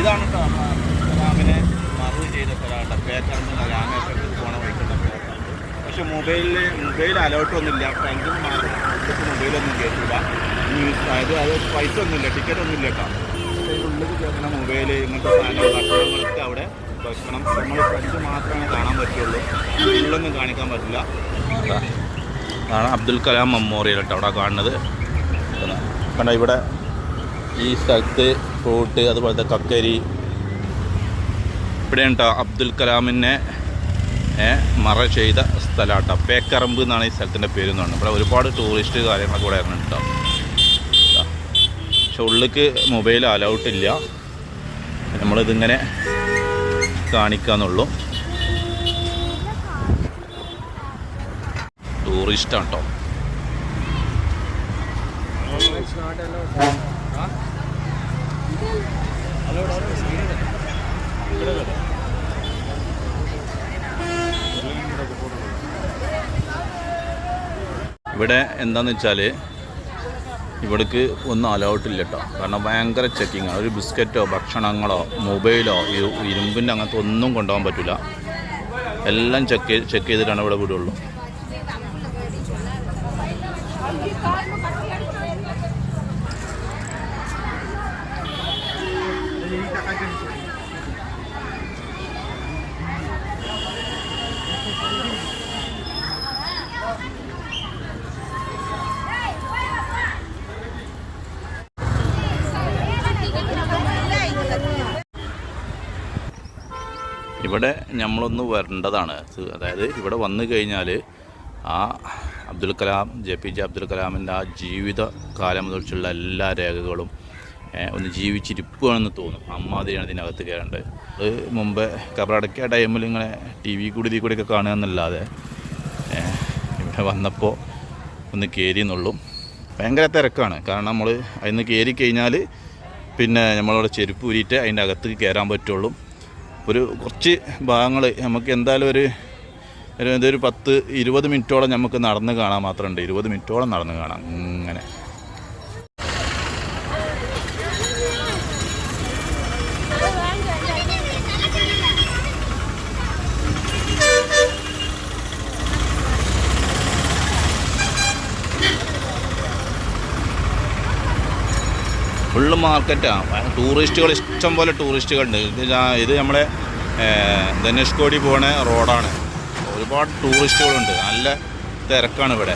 ഇതാണ് ട്ടോ കലാമിനെ മറവ് ചെയ്ത സ്ഥലമാണ് പേക്കറമ്പ് രാമേശ്വരത്തിൽ പോണ വഴിക്കുള്ള പേക്കറമ്പ് പക്ഷെ മൊബൈലിൽ മൊബൈൽ അലോട്ടൊന്നുമില്ല ഫ്രണ്ടും മാറും. മൊബൈലൊന്നും കയറ്റില്ല അതായത് അത് പൈസ ഒന്നുമില്ല ടിക്കറ്റ് ഒന്നുമില്ല കേട്ടോ. ഉള്ളിൽ മൊബൈൽ ഇങ്ങനത്തെ സാധനങ്ങളൊക്കെ അവിടെ ഭക്ഷണം നമ്മൾ ഫ്രണ്ട് മാത്രമേ കാണാൻ പറ്റുള്ളൂ. ഉള്ളൊന്നും കാണിക്കാൻ പറ്റില്ല. അതാണ് അബ്ദുൽ കലാം മെമ്മോറിയൽ കേട്ടോ അവിടെ കാണുന്നത്. കണ്ടോ ഇവിടെ ഈ സ്ഥലത്ത് ഫ്രൂട്ട് അതുപോലത്തെ കക്കരി. ഇവിടെ ഉണ്ടോ അബ്ദുൽ കലാമിനെ മറ ചെയ്ത സ്ഥലമാട്ടോ. പേക്കറമ്പ് എന്നാണ് ഈ സ്ഥലത്തിന്റെ പേര് എന്ന് പറഞ്ഞത്. ഇവിടെ ഒരുപാട് ടൂറിസ്റ്റ് കാര്യങ്ങളൊക്കെ ഇവിടെ ഇറങ്ങുന്നുണ്ടോ പക്ഷെ ഉള്ളിക്ക് മൊബൈൽ അലൗട്ട് ഇല്ല നമ്മളിതിങ്ങനെ കാണിക്കാന്നുള്ളൂ. ടൂറിസ്റ്റാണ് കേട്ടോ ഇവിടെ എന്താന്ന് വെച്ചാൽ ഇവിടേക്ക് ഒന്നും അലൗട്ട് ഇല്ല കേട്ടോ കാരണം ഭയങ്കര ചെക്കിങ്ങാണ് ഒരു ബിസ്ക്കറ്റോ ഭക്ഷണങ്ങളോ മൊബൈലോ ഇരുമ്പിന്റെ അങ്ങനത്തെ ഒന്നും കൊണ്ടുപോകാൻ പറ്റില്ല എല്ലാം ചെക്ക് ചെക്ക് ചെയ്തിട്ടാണ് ഇവിടെ വിടുള്ളൂ. ഇവിടെ നമ്മളൊന്ന് വരേണ്ടതാണ്. അതായത് ഇവിടെ വന്നു കഴിഞ്ഞാൽ ആ Abdul Kalam J P J Abdul കലാമിന്റെ ആ ജീവിത കാലം മുതലുള്ള എല്ലാ രേഖകളും ഒന്ന് ജീവിച്ചിരിക്കുകയാണെന്ന് തോന്നും. അമ്മാതിരിയാണ് ഇതിനകത്ത് കയറേണ്ടത് അത് മുമ്പ് കബറടക്കിയ ടൈമിൽ ഇങ്ങനെ ടി വി കൂടി ഇതിൽ കൂടിയൊക്കെ കാണുക എന്നല്ലാതെ ഇവിടെ വന്നപ്പോൾ ഒന്ന് കയറി എന്നുള്ളൂ ഭയങ്കര തിരക്കാണ്. കാരണം നമ്മൾ അതിന് കയറി കഴിഞ്ഞാൽ പിന്നെ നമ്മളവിടെ ചെരുപ്പ് ഊരിയിട്ട് അതിന്റെ അകത്ത് കയറാൻ പറ്റുള്ളൂ. ഒരു കുറച്ച് ഭാഗങ്ങൾ നമുക്ക് എന്തായാലും ഒരു ഒരു പത്ത് ഇരുപത് മിനിറ്റോളം നമുക്ക് നടന്ന് കാണാൻ മാത്രമുണ്ട്. ഇരുപത് മിനിറ്റോളം നടന്ന് കാണാം. ഇങ്ങനെ. ഫുള്ള് മാർക്കറ്റാണ് ടൂറിസ്റ്റുകൾ ഇഷ്ടം പോലെ ടൂറിസ്റ്റുകളുണ്ട്. ഇത് ഇത് നമ്മളെ ഏർ, ധനുഷ്കോടി പോണ റോഡാണ്. ഒരുപാട് ടൂറിസ്റ്റുകളുണ്ട്. നല്ല തിരക്കാണ് ഇവിടെ.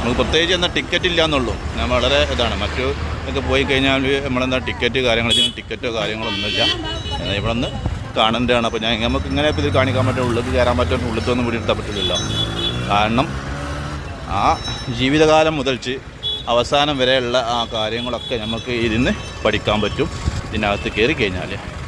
നമുക്ക് പ്രത്യേകിച്ച് എന്താ ടിക്കറ്റ് ഇല്ല എന്നുള്ളൂ ഞാൻ വളരെ ഇതാണ്. മറ്റു ഒക്കെ പോയി കഴിഞ്ഞാൽ നമ്മളെന്താ ടിക്കറ്റ് കാര്യങ്ങൾ ടിക്കറ്റോ ടിക്കറ്റോ കാര്യങ്ങളൊന്നുമില്ല എന്നാൽ ഇവിടെ നിന്ന് കാണേണ്ടതാണ്. അപ്പോൾ ഞാൻ നമുക്ക് ഇങ്ങനെ ഇപ്പോൾ ഇത് കാണിക്കാൻ പറ്റും. ഉള്ളിൽ കയറാൻ പറ്റും. ഉള്ളിലത്തൊന്നും കൂടി എടുത്താൽ പറ്റില്ലല്ലോ. കാരണം ആ ജീവിതകാലം മുതൽച്ച് അവസാനം വരെയുള്ള ആ കാര്യങ്ങളൊക്കെ നമുക്ക് ഇരുന്ന് പഠിക്കാൻ പറ്റും. ഇതിനകത്ത് കയറി കഴിഞ്ഞാൽ